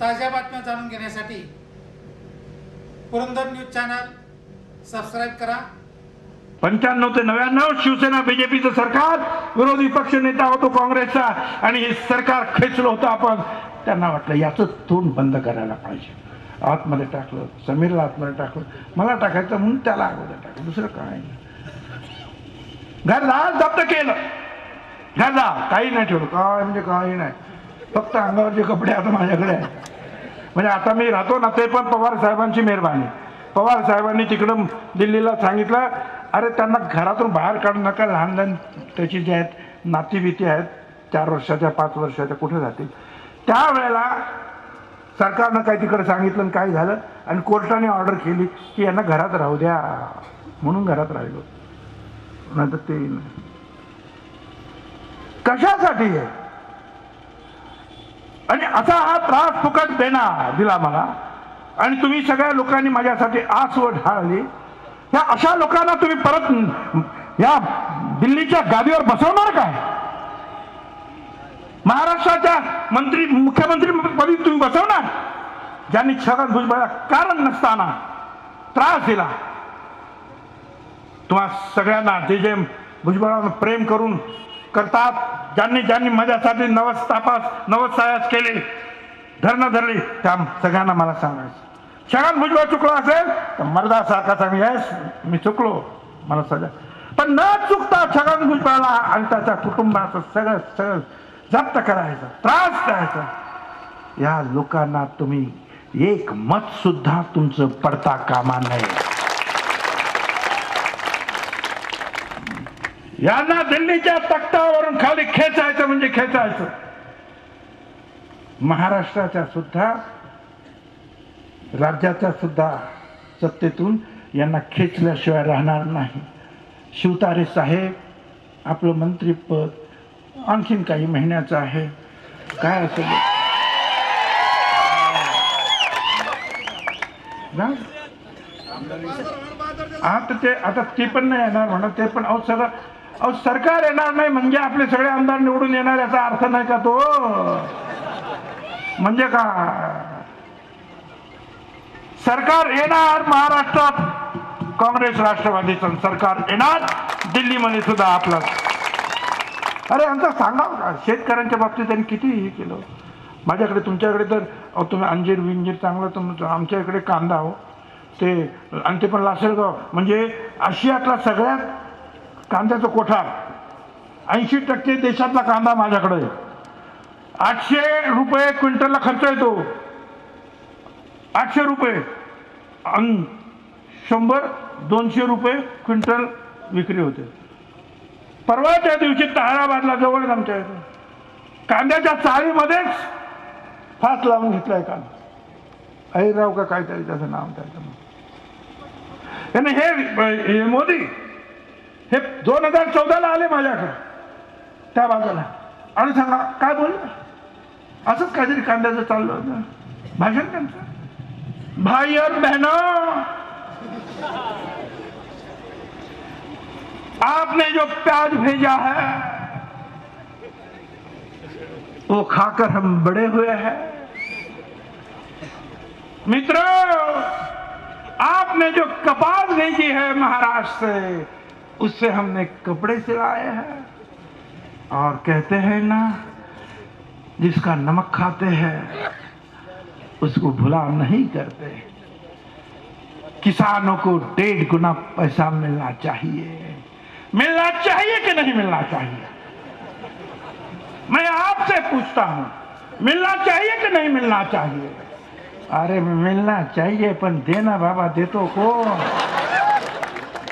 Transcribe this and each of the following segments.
ताज्या बातम्या जाणून घेण्यासाठी पुरंदर न्यूज चॅनल सबस्क्राईब करा. पंच्याण्णव ते नव्याण्णव शिवसेना बीजेपीचं सरकार विरोधी पक्ष नेता होतो काँग्रेसचा आणि हे सरकार खेचलं होतं आपण. त्यांना वाटलं याचं तोंड बंद करायला पाहिजे. आतमध्ये टाकलं समीरला आतमध्ये टाकलं मला टाकायचं म्हणून त्याला अगोदर टाकलं दुसरं काय नाही. जप्त केलं. घरदार काही नाही ठेवलं काय म्हणजे काही नाही. फक्त अंगावरचे कपडे आता माझ्याकडे आहेत. म्हणजे आता मी राहतो ना ते पण पवार साहेबांची मेहरबानी. पवार साहेबांनी तिकडं दिल्लीला सांगितलं अरे त्यांना घरातून बाहेर काढू नका लहान लहान त्याची जे आहेत नातीभीती आहेत चार वर्षाच्या पाच वर्षाच्या कुठे जातील? त्यावेळेला सरकारनं काही तिकडे सांगितलं आणि काय झालं आणि कोर्टाने ऑर्डर केली की यांना घरात राहू द्या म्हणून घरात राहिलो. नाही तर ते नाही. कशासाठी आहे आणि असा हा त्रास फुकट देणार दिला मला. आणि तुम्ही सगळ्या लोकांनी माझ्यासाठी आसवड ढाळली ह्या अशा लोकांना तुम्ही परत या दिल्लीच्या गादीवर बसवणार काय महाराष्ट्राच्या मंत्री मुख्यमंत्री पदी तुम्ही बसवणार? ज्यांनी छगन भुजबळला कारण नसताना त्रास दिला. तुम्हा सगळ्यांना जे जे भुजबळावर प्रेम करून करतात ज्यांनी ज्यांनी माझ्यासाठी नवस तापास नवस सायास केले धरणं धरली त्या सगळ्यांना मला सांगायचं. छगन भुजबळ चुकलो असेल तर मर्दासारखा सांग येस मी चुकलो मला सगळं पण न चुकता छगन भुजबळाला आणि त्याच्या कुटुंबाचं सगळं सगळं जप्त करायचं त्रास द्यायचा. या लोकांना तुम्ही एक मत सुद्धा तुमचं पडता कामा नये. यांना दिल्लीच्या तख्तावरून खाली खेचायचं म्हणजे खेचायचं. महाराष्ट्राच्या सुद्धा राज्याच्या सुद्धा सत्तेतून यांना खेचल्याशिवाय राहणार नाही. शिवतारे साहेब आपलं मंत्रीपद आणखीन काही महिन्याचं आहे. काय असेल? ना? आता ते आता ते पण नाही येणार म्हणा ते पण अवसर अहो सरकार येणार नाही म्हणजे आपले सगळे आमदार निवडून येणार याचा अर्थ नाही का तो? म्हणजे का? सरकार येणार महाराष्ट्रात. काँग्रेस राष्ट्रवादीचं सरकार येणार. दिल्लीमध्ये सुद्धा आपलं. अरे आमचा सांगा शेतकऱ्यांच्या बाबतीत त्यांनी किती हे केलं? माझ्याकडे तुमच्याकडे तर अहो तुम्ही अंजीर विंजीर चांगलं तुमचं आमच्या इकडे कांदा हो. ते आणि ते पण लासलगाव. म्हणजे आशियातला सगळ्यात कांद्याचं कोठार ऐंशी टक्के देशातला कांदा माझ्याकडे. आहे. आठशे रुपये क्विंटलला खर्च येतो. आठशे रुपये. अंग शंभर दोनशे रुपये क्विंटल विक्री होते. परवा त्या दिवशी ताराबादला जवळ आमच्या इथं. कांद्याच्या चाळीमध्येच फास लावून घेतलाय कांदा. अहिराव का काहीतरी त्याचं नाव त्याचं त्याने हे हे मोदी हे, दोन हज़ार चौदाला आले माझ्याकडे. त्या बाजूला. आणि सांगा, काय बोलले? काहीतरी कांद्याचं चाललं होतं. भाषण त्यांचं. भाई और बहनों. आपने जो प्याज भेजा है, वो खाकर हम बड़े हुए हैं। मित्रों, आपने जो कपास भेजी है महाराष्ट्र से उससे हमने कपड़े सिलाए हैं और कहते हैं ना, जिसका नमक खाते हैं, उसको भुला नहीं करते। किसानों को डेढ़ गुना पैसा मिलना चाहिए। मिलना चाहिए कि नहीं मिलना चाहिए? मैं आपसे पूछता हूँ, मिलना चाहिए कि नहीं मिलना चाहिए? अरे, मिलना चाहिए पण देना बाबा देतो कोण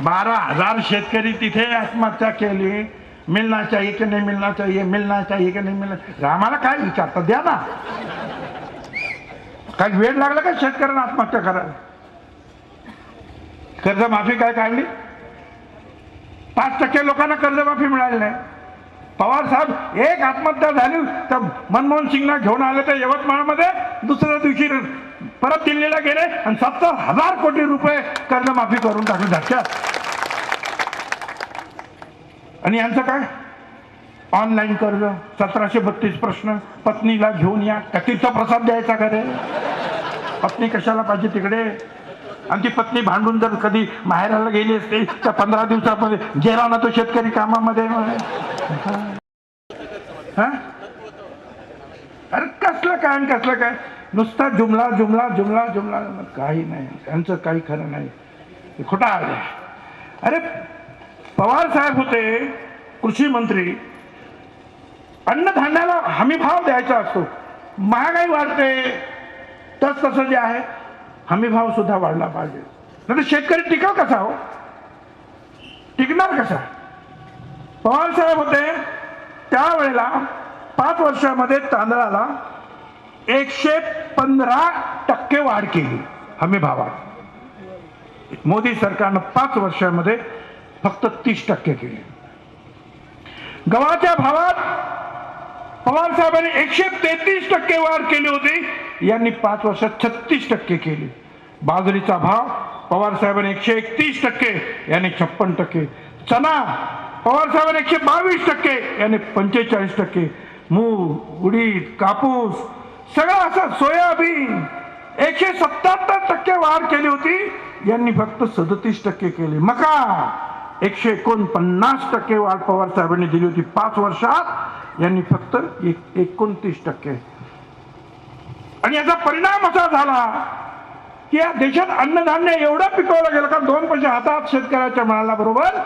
बारा हजार शेतकरी तिथे आत्महत्या केली. मिलना चाहिए की नाही मिलना चाहिए मिलना चाहिए की नाही मिलना आम्हाला काय विचारतात द्या ना. काही वेळ लागला का शेतकऱ्यांना आत्महत्या करायला? कर्जमाफी काय काढली? पाच टक्के लोकांना कर्जमाफी मिळाली नाही. पवार साहेब एक आत्महत्या झाली तर मनमोहन सिंगला घेऊन आले तर यवतमाळमध्ये दुसऱ्या दिवशी परत दिल्लीला गेले आणि सत्तर हजार कोटी रुपये कर्जमाफी करून टाकली धक्क्यात. आणि यांचं काय? ऑनलाईन कर्ज सतराशे बत्तीस प्रश्न पत्नीला घेऊन या का प्रसाद द्यायचा का रे? पत्नी कशाला पाहिजे तिकडे? आणि ती पत्नी भांडून जर कधी माहेराला गेली असते तर पंधरा दिवसामध्ये गेला ना तो शेतकरी कामामध्ये. हा? अरे कसलं काय आणि कसलं काय? नुसता जुमला जुमला जुमला जुमला. काही नाही. त्यांचं काही खरं नाही. खोटा आहे अरे पवार साहेब होते कृषी मंत्री. अन्नधान्याला हमी भाव द्यायचा असतो. महागाई वाढते. तस तसं जे आहे हमी भाव सुद्धा वाढला पाहिजे. नाही तर शेतकरी टिकाव कसा हो? टिकणार कसा? पवार साहेब होते त्यावेळेला पाच वर्षामध्ये तांदळाला एकशे पंधरा टक्के वाढ केली. हमी भावात. मोदी सरकारनं पाच वर्षामध्ये फक्त तीस टक्के केली. गव्हाच्या भावात पवार साहेबांनी एकशे तेहतीस टक्के वाढ केली होती. यांनी पाच वर्षात छत्तीस टक्के केली. बाजरीचा भाव पवार साहेबांनी एकशे एकतीस टक्के यांनी छप्पन टक्के. चना पवार साहेबांनी एकशे बावीस टक्के यांनी पंचेचाळीस टक्के. मूग उडीद कापूस सगळं असं सोयाबीन. एकशे सत्याहत्तर टक्के वाढ केली होती. यांनी फक्त सदतीस टक्के केली. मका एकशे एकोणपन्नास टक्के वाढ पवार साहेबांनी दिली होती. पाच वर्षात यांनी फक्त एक एकोणतीस टक्के. आणि याचा परिणाम असा झाला की या देशात अन्नधान्य एवढं पिकवलं गेलं का दोन पैसे हातात शेतकऱ्याच्या मिळाला बरोबर.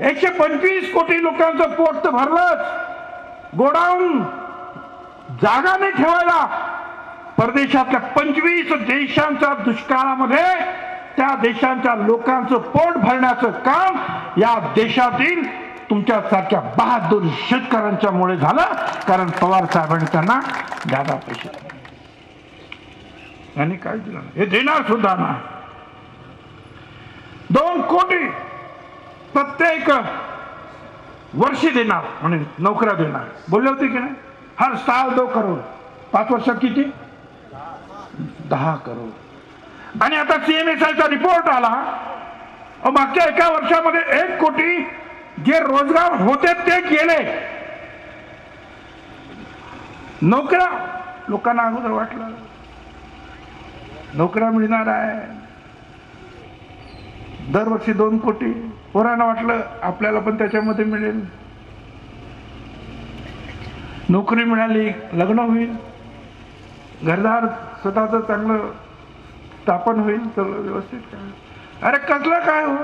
एकशे पंचवीस कोटी लोकांचं पोट तर भरलंच. गोडाऊन जागा नाही ठेवायला. परदेशातल्या पंचवीस देशांच्या दुष्काळामध्ये त्या देशांच्या लोकांचं पोट भरण्याचं काम या देशातील तुमच्यासारख्या बहादूर शेतकऱ्यांच्यामुळे झालं. कारण पवार साहेबांनी त्यांना जादा पैसे दिले. यांनी काय दिलं हे देणार सुद्धा ना दोन कोटी प्रत्येक वर्षी देणार म्हणे नोकऱ्या देणार. बोलले होते की नाही? हर साल दो करोड. पाच वर्षात किती? दहा करोड. आणि आता सीएमएसआयचा रिपोर्ट आला. मागच्या एका वर्षामध्ये एक कोटी जे रोजगार होते ते गेले. नोकऱ्या लोकांना अगोदर वाटलं. नोकऱ्या मिळणार आहे. दरवर्षी दोन कोटी. पोरांना वाटलं आपल्याला पण त्याच्यामध्ये मिळेल. नोकरी मिळाली लग्न होईल घरदार स्वतःचं चांगलं स्थापन होईल सगळं व्यवस्थित काय? अरे कसलं काय हो?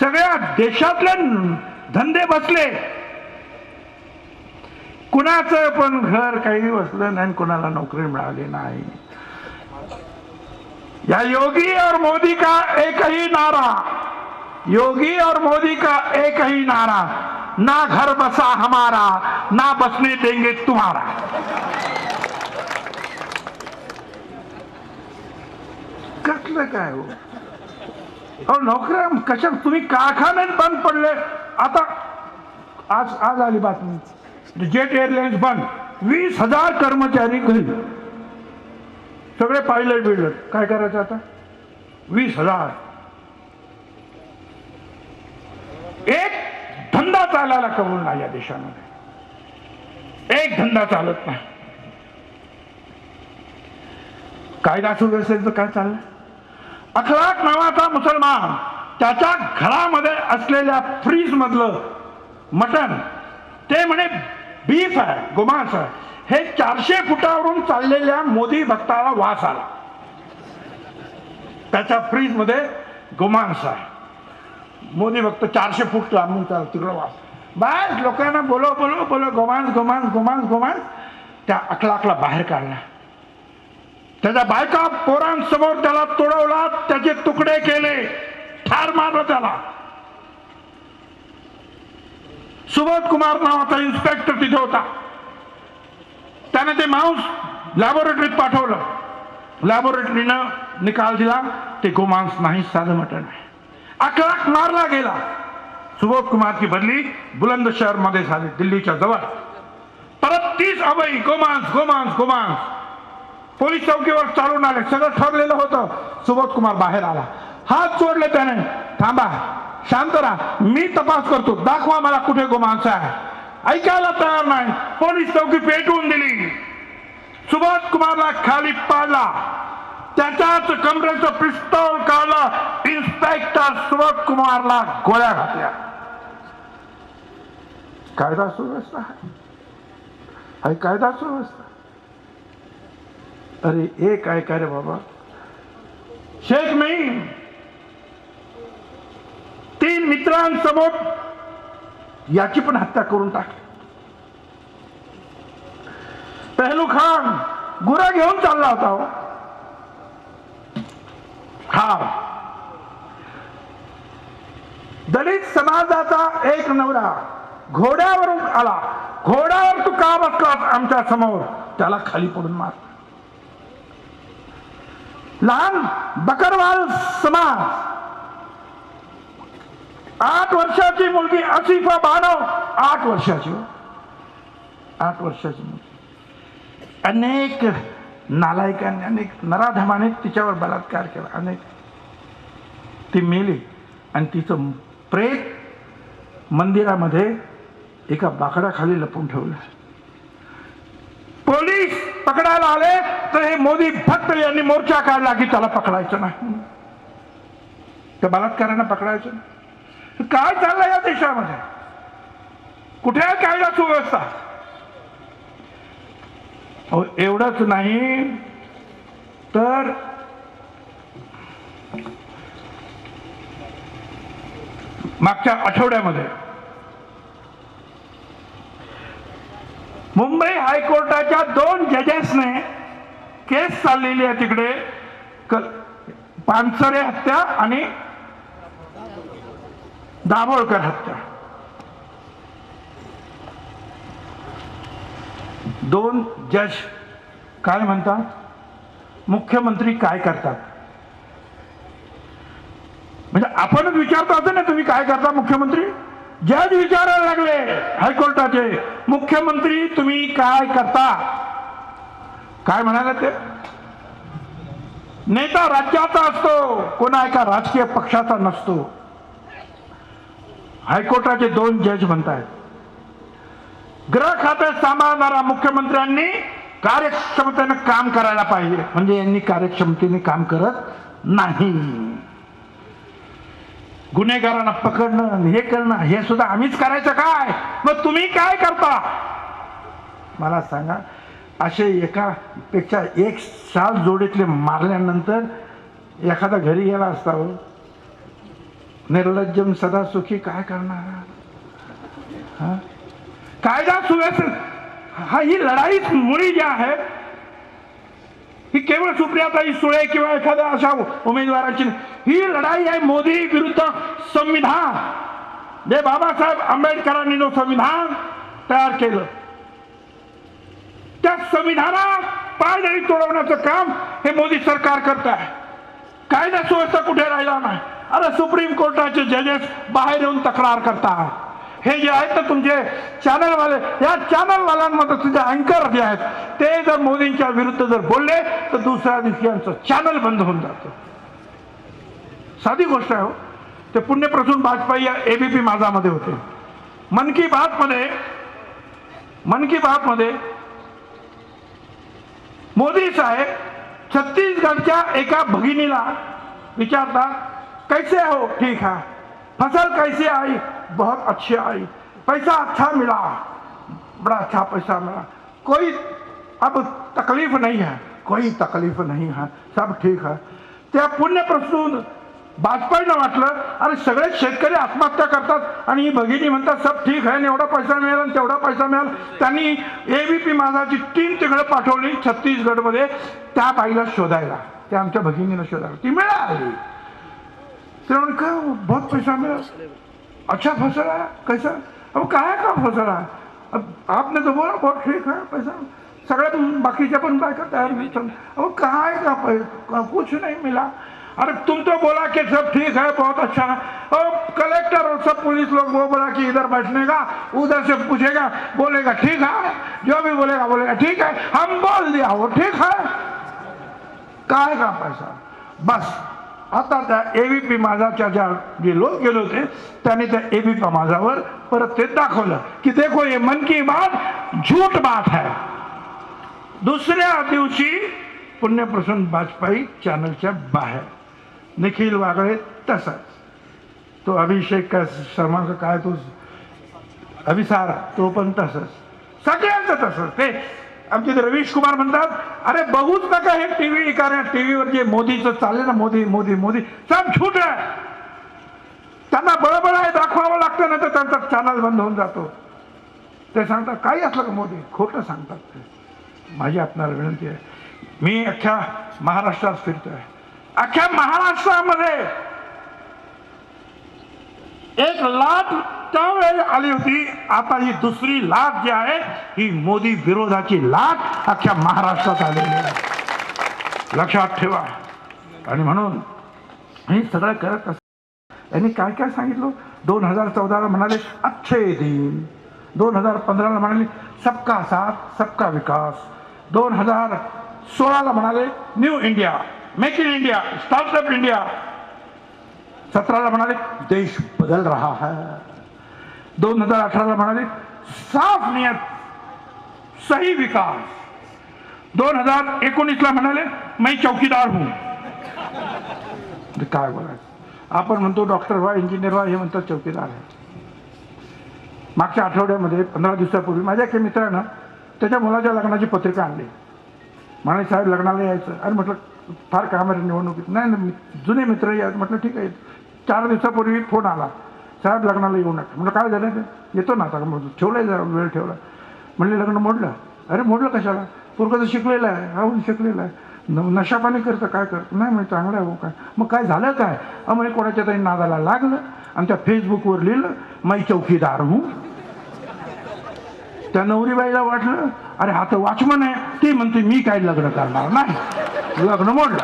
सगळ्या देशातले धंदे बसले. कुणाचं पण घर काही बसलं नाही आणि कुणाला नोकरी मिळाली नाही. या योगी और मोदी का एकही नारा? योगी और मोदी का एकही नारा? ना घर बसा हमारा ना बसने देंगे तुम्हारा। कसलं काय हो? अहो नोकऱ्या कशा तुम्ही कारखान्यात बंद पडले. आता आज आज आली बातमी. जेट एअरलाइन्स बंद. वीस हजार कर्मचारी घरी. सगळे पायलट बिलट काय करायचं आता? वीस हजार. एक चालायला कबूल नाही या देशामध्ये. एक धंदा चालत नाही. कायदा सुव्यवस्थेचं काय चाललं? अखलाक नावाचा मुसलमान त्याच्या घरामध्ये असलेल्या फ्रीज मधलं मटण ते म्हणे बीफ आहे गोमांस आहे. हे चारशे फुटावरून चाललेल्या मोदी भक्ताला वास आला. त्याच्या फ्रीजमध्ये गोमांस आहे. मोदी फक्त चारशे फूट लांबून चाल तिकडं वास. बस लोकांना बोलो बोलो बोलो गोमांस गोमांस गोमांस गोमांस त्या अकलाकला बाहेर काढला. त्याच्या बायका पोरांसमोर त्याला तोडवला त्याचे तुकडे केले. ठार मारलं त्याला. सुबोध कुमार नावाचा इन्स्पेक्टर तिथे होता. त्याने ते मांस लॅबोरेटरीत पाठवलं. लॅबोरेटरीनं निकाल दिला. ते गोमांस नाही साधं मटण आहे अकलाक मारला गेला. सुबोध कुमारची बदली बुलंदशहरमध्ये झाली दिल्लीच्या जवळ. परत तीच अवई गोमांस गोमांस गोमांस. पोलीस चौकीवर चालून आले सगळं ठरलेलं होतं. सुबोध कुमार बाहेर आला. हात चोरले त्याने. थांबा शांत राहा. मी तपास करतो. दाखवा मला कुठे गोमांस आहे. ऐकायला तयार नाही. पोलीस चौकी पेटवून दिली. सुबोध कुमारला खाली पाडला. त्याच्याच कमरेचं पिस्तौल काढलं इन्स्पेक्टर सुरत कुमारला गोळ्या घातल्या. कायदा सुव्यवस्था आहे. कायदा सुव्यवस्था. अरे एक आहे का रे बाबा? शेख मी तीन मित्रांसमोर याची पण हत्या करून टाकली. पहलू खान गुरा घेऊन चालला होता. हो. दलित समाजाचा एक नवरा घोड्यावरून आला. घोड्यावर तू का बसलास आमच्यासमोर? त्याला खाली पडून मार. लहान बकरवाल समाज. आठ वर्षाची मुलगी आसिफा बानव. आठ वर्षाची हो. आठ वर्षाची मुलगी. अनेक नालायकांनी अनेक नराधमाने तिच्यावर बलात्कार केला. अनेक. ती मेली आणि तिचं प्रेत मंदिरामध्ये एका बाकडाखाली लपून ठेवलं. पोलीस पकडायला आले तर हे मोदी फक्त यांनी मोर्चा काढला की त्याला पकडायचं नाही. त्या बलात्कारांना पकडायचं नाही. काय चाललंय या देशामध्ये? कुठे आहे कायदा सुव्यवस्था? अहो, एवढंच नाही तर मागच्या आठवड्यामध्ये. मुंबई हायकोर्टाच्या दोन जजेसने केस चाललेली आहे तिकडे. पानसरे हत्या आणि दाभोळकर हत्या. दोन जज काय म्हणतात? मुख्यमंत्री काय करतात? म्हणजे आपणच विचारतो असं ना तुम्ही काय करता मुख्यमंत्री? जज विचारायला लागले हायकोर्टाचे मुख्यमंत्री तुम्ही काय करता? काय म्हणाले ते? नेता राज्याचा असतो कोणा एका राजकीय पक्षाचा नसतो. हायकोर्टाचे दोन जज म्हणतायत. ग्रह खाते सांभाळणाऱ्या मुख्यमंत्र्यांनी कार्यक्षमतेने काम करायला पाहिजे. म्हणजे यांनी कार्यक्षमतेने काम करत नाही. गुन्हेगारांना पकडणं आणि हे करणं हे सुद्धा आम्हीच करायचं काय? मग तुम्ही काय करता? मला सांगा असे एकापेक्षा एक साल जोडीतले मारल्यानंतर एखादा घरी गेला असता हो. निर्लज्जम सदा सुखी काय करणार? हा? कायदा सुव्यवस्थित हा ही लढाईच मुळी जी आहे ही केवळ सुप्रियाताई सुळे किंवा एखाद्या अशा उमेदवाराची ही लढाई आहे मोदी विरुद्ध संविधान. जे बाबासाहेब आंबेडकरांनी जो संविधान तयार केलं त्या संविधानात पायदळी तोडवण्याचं काम हे मोदी सरकार करत आहे. कायदा सुव्यवस्था कुठे राहिला नाही. अरे सुप्रीम कोर्टाचे जजेस बाहेर येऊन तक्रार करतात. हे जे आहेत ना तुमचे चॅनलवाले या चॅनलवाल्यांमध्ये तुझे अँकर जे आहेत ते जर मोदींच्या विरुद्ध जर बोलले तर दुसऱ्या दिवशी यांचं चॅनल बंद होऊन जातं. साधी गोष्ट आहे हो. ते पुण्यप्रसून वाजपेयी या एबीपी माझामध्ये होते. मन की बातमध्ये मन की बातमध्ये मोदी साहेब छत्तीसगडच्या एका भगिनीला विचारतात कैसे हो? ठीक आहे फसल कैसी आई? बहुत अच्छी आई। पैसा अच्छा मिला। बड़ा अच्छा पैसा मिला। कोई अब तकलीफ नहीं है। कोई तकलीफ नहीं है। सब ठीक है। त्या पुण्यप्रसून वाजपेयीनं वाटलं अरे सगळे शेतकरी आत्महत्या करतात आणि ही भगिनी म्हणतात सब ठीक आहे एवढा पैसा मिळेल आणि तेवढा पैसा मिळेल. त्यांनी ए वी पी माझाची टीम तिकडे पाठवली छत्तीसगडमध्ये त्या बाईला शोधायला. त्या आमच्या भगिनीनं शोधायला. ती मिळाली. काय हो, बहुत पैसा मिला। अच्छा फ़सल है? कैसा? अब काय का फ़सल है? अब आपने तो बोला बहुत ठीक है पैसा सगळे बाकीच्या पण बायका तयार अब काय का पैसा कुछ नहीं मिला? अरे तुम तो बोला कि सब ठीक है बहुत अच्छा है। और कलेक्टर और सब पुलिस लोग वो बोला कि इधर बैठने का उधर से पूछेगा बोलेगा ठीक है जो भी बोलेगा बोलेगा ठीक है हम बोल दिया वो ठीक है। काय का पैसा? बस आता त्या ए व्ही पी माझाच्या ज्या जे लोक गेले होते त्यांनी त्या ए वी पी माझावर परत ते दाखवलं की देखो ये मन की बात झूठ बात है. दुसऱ्या दिवशी पुण्यप्रसून वाजपेयी चॅनलच्या बाहेर. निखिल वागळे तसाच. तो अभिषेक का शर्मा काय तो अभिसार तो पण तसंच. सगळ्यांचं तसंच. ते आमचे ते रवीश कुमार म्हणतात अरे बघूच नका हे टीव्ही कारण टीव्हीवर जे मोदीचं चालले ना मोदी मोदी मोदी सब छूट आहे त्यांना बळबळ आहे दाखवावं लागतं ना तर त्यांचा चॅनल बंद होऊन जातो. ते सांगतात काही असलं का मोदी? खोटं सांगतात ते. माझी आपणाला विनंती आहे. मी अख्ख्या महाराष्ट्रात फिरतोय. अख्ख्या महाराष्ट्रामध्ये एक लाट त्यावेळी आली होती. आता ही दुसरी लाट जी आहे ही मोदी विरोधाची लाट अख्ख्या महाराष्ट्रात आलेली आहे. लक्षात ठेवा. आणि म्हणून हे सगळं करत असत. यांनी काय काय सांगितलं? दोन हजार चौदाला म्हणाले अच्छे दिन. दोन हजार पंधराला म्हणाले सबका साथ सबका विकास. दोन हजार सोळाला म्हणाले new India make in India startup India. सतराला म्हणाले देश बदल रहा है. दोन हजार अठराला म्हणाले साफ नियत सही विकास. दोन हजार एकोणीसला म्हणाले मी चौकीदार हूं. म्हणजे काय बोलायचं? आपण म्हणतो डॉक्टर व्हा इंजिनियर व्हा हे म्हणतात चौकीदार आहे. मागच्या आठवड्यामध्ये पंधरा दिवसापूर्वी माझ्या एका मित्रानं त्याच्या मुलाच्या लग्नाची पत्रिका आणली. म्हणाले साहेब लग्नाला यायचं. आणि म्हटलं फार काम आहे निवडणुकीत. नाही जुने मित्र या म्हटलं ठीक आहे. चार दिवसापूर्वी फोन आला. साहेब लग्नाला येऊ नका. म्हणलं काय झालं ते? येतो ना आता ठेवलं ठेवलंय जरा वेळ ठेवला. म्हणले लग्न मोडलं. अरे मोडलं कशाला? पोरगं तर शिकलेलं आहे हा शिकलेलं आहे. न- नशापाणी करतं काय करतं? नाही म्हणजे चांगलं आहे हो काय? मग काय झालं काय? अहो म्हणजे कोणाच्या तरी नादाला लागलं आणि त्या फेसबुकवर लिहिलं माई चौकीदार हूं. त्या नवरीबाईला वाटलं अरे हा तर वॉचमन आहे. ती म्हणते मी काय लग्न करणार नाही. लग्न मोडलं.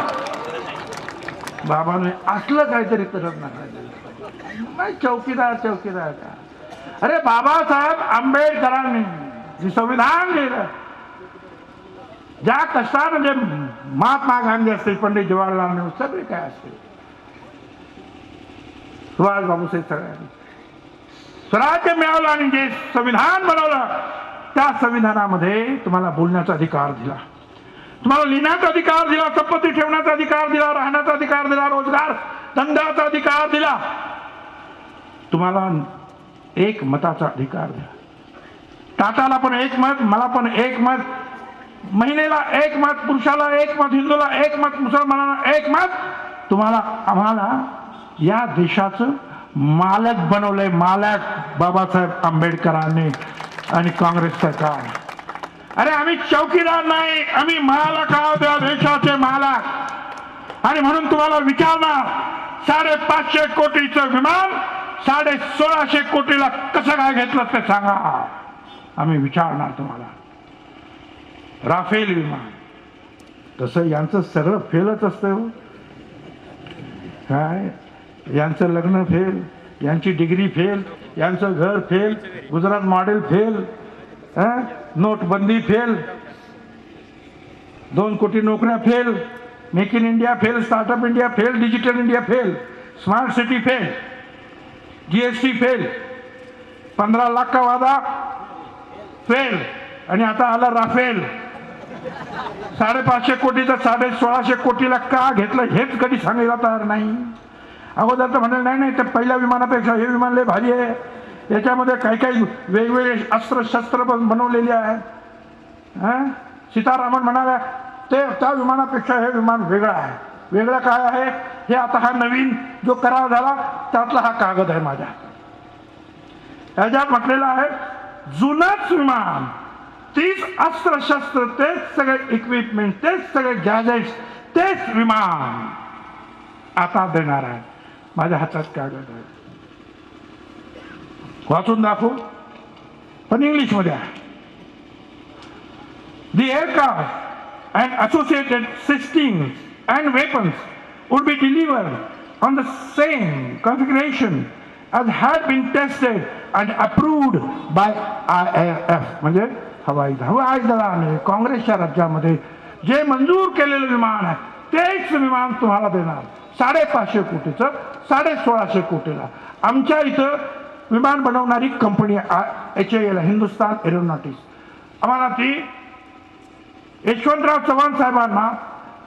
बाबाने असलं काहीतरी करत नाही. नाही चौकीदार चौकीदार अरे बाबासाहेब आंबेडकरांनी जे संविधान लिहिलं ज्या कष्टानं जे महात्मा गांधी असतील पंडित जवाहरलाल नेहरू सगळे काय असतील सुभाष बाबूसाहेब सगळ्यांनी स्वराज्य मिळवलं आणि जे संविधान बनवलं त्या संविधानामध्ये तुम्हाला बोलण्याचा अधिकार दिला। तुम्हाला लिहिण्याचा अधिकार दिला संपत्ती ठेवण्याचा अधिकार दिला राहण्याचा अधिकार दिला रोजगार धंद्याचा अधिकार दिला। तुम्हाला एक मताचा अधिकार द्या. टाटाला पण एक मत मला पण एक मत महिलेला एक मत पुरुषाला एक मत हिंदूला एक मत मुसलमानाला एक मत. तुम्हाला आम्हाला या देशाचं मालक बनवलंय मालक बाबासाहेब आंबेडकरांनी आणि काँग्रेस सरकार. अरे आम्ही चौकीदार नाही आम्ही मालक आहोत या देशाचे मालक. आणि म्हणून तुम्हाला विचारणार साडेपाचशे कोटीचं विमान साडे सोळाशे कोटीला कसं काय घेतलं ते सांगा. आम्ही विचारणार तुम्हाला. राफेल विमान. तसं यांचं सगळं फेलच असतं हो. काय? यांचं लग्न फेल यांची डिग्री फेल यांचं घर फेल गुजरात मॉडेल फेल नोटबंदी फेल दोन कोटी नोकऱ्या fail make in India fail startup India fail digital India fail smart city fail. GST fail पंधरा लाख का वादा? फेल आणि आता आला राफेल. साडेपाचशे कोटीचं साडे सोळाशे कोटीला का घेतलं हेच कधी सांगायला तयार नाही. अगोदर तर म्हणाल नाही नाही ते पहिल्या विमानापेक्षा हे विमान लय भारी आहे. याच्यामध्ये काही काही वेगवेगळे अस्त्रशस्त्र पण बनवलेली आहे हां? सीतारामन म्हणाल्या ते त्या विमानापेक्षा हे विमान वेगळं आहे. वेगळं काय आहे? हे आता हा नवीन जो करार झाला त्यातला हा कागद आहे माझ्या. ह्याच्यात म्हटलेला आहे जुनाच विमान तीच अस्त्र शस्त्र तेच सगळे इक्विपमेंट तेच सगळे गॅजेट्स तेच विमान आता देणार आहे. माझ्या हातात कागद आहे. वाचून दाखवू? पण इंग्लिशमध्ये आहे. The aircraft and associated systems and weapons would be delivered on the same configuration as had been tested and approved by IAF म्हणजे हवाई हवाई दलाने काँग्रेसच्या राज्यामध्ये जे मंजूर केलेलं विमान आहे तेच विमान तुम्हाला देणार. साडेपाचशे कोटीचं साडे सोळाशे कोटीला. आमच्या इथं विमान बनवणारी company H L Hindustan aeronautics. आम्हाला ती यशवंतराव चव्हाण साहेबांना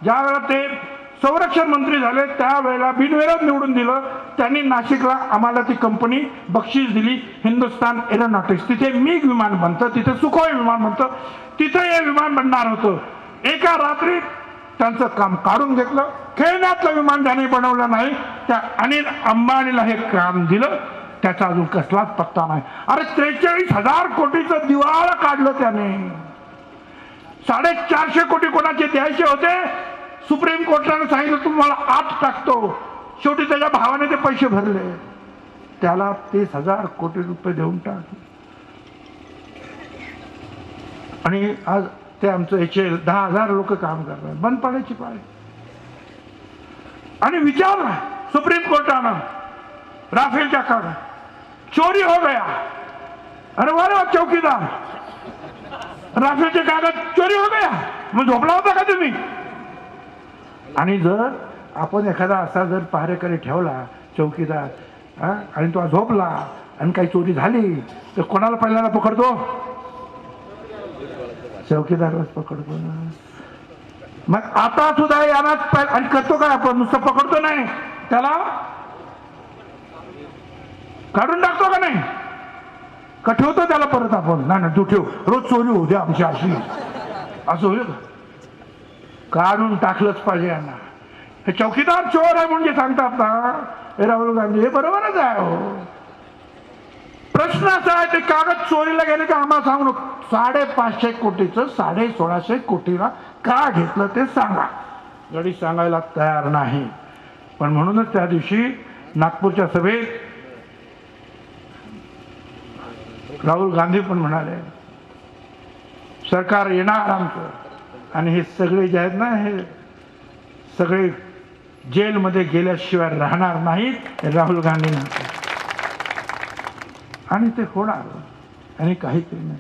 ज्या वेळेला ते संरक्षण मंत्री झाले त्यावेळेला बिनविरोध निवडून दिलं. त्यांनी नाशिकला आम्हाला ती कंपनी बक्षीस दिली. हिंदुस्तान एरोनॉटिक्स. तिथे मिग विमान बनतं तिथे सुखोय विमान बनतं. तिथे हे विमान बनणार होतं. एका रात्री त्यांचं काम काढून घेतलं. खेळण्यातलं विमान ज्याने बनवलं नाही. त्या अनिल अंबानीला हे काम दिलं. त्याचा अजून कसलाच पत्ता नाही. अरे त्रेचाळीस हजार कोटीचं दिवाळ काढलं त्याने. साडेचारशे कोटी कोणाचे द्यायचे होते? सुप्रीम कोर्टाने सांगितलं तुम्हाला आत टाकतो. शेवटी त्याच्या भावाने ते पैसे भरले. त्याला तीस हजार कोटी रुपये देऊन टाक आणि आज ते आमचं याचे दहा हजार लोक काम करतात. बंद पडायची पाळी. आणि विचार सुप्रीम कोर्टानं राफेलच्या काळ चोरी हो गया. अरे वा वा चौकीदार. राफेलचे कागद चोरी हो गया. मग झोपला होता का तुम्ही? आणि जर आपण एखादा असा जर पहारेकरी ठेवला चौकीदार हा, आणि तो झोपला आणि काही चोरी झाली तर कोणाला पहिल्यांदा पकडतो? चौकीदारलाच पकडतो ना. मग आता सुद्धा यालाच आणि करतो काय आपण? नुसतं पकडतो नाही. त्याला काढून टाकतो का नाही? का ठेवतो त्याला परत आपण? नाही नाही तू ठेव. रोज चोरी होऊ दे आमची अशी. असं होईल का? काढून टाकलंच पाहिजे यांना. हे चौकीदार चोर आहे म्हणजे सांगतात ना हे राहुल गांधी हे बरोबरच आहे हो प्रश्न असा आहे ते कागद चोरीला गेले का आम्हाला सांगू नको. साडेपाचशे कोटीचं साडे सोळाशे कोटीला का घेतलं ते सांगा. गडी सांगायला तयार नाही पण म्हणूनच त्या दिवशी नागपूरच्या सभेत राहुल गांधी पण म्हणाले सरकार येणार आमचं. आणि हे सगळे जे आहेत ना हे सगळे जेलमध्ये गेल्याशिवाय राहणार नाहीत हे राहुल गांधी आणि ते होणार. आणि काहीतरी नाही.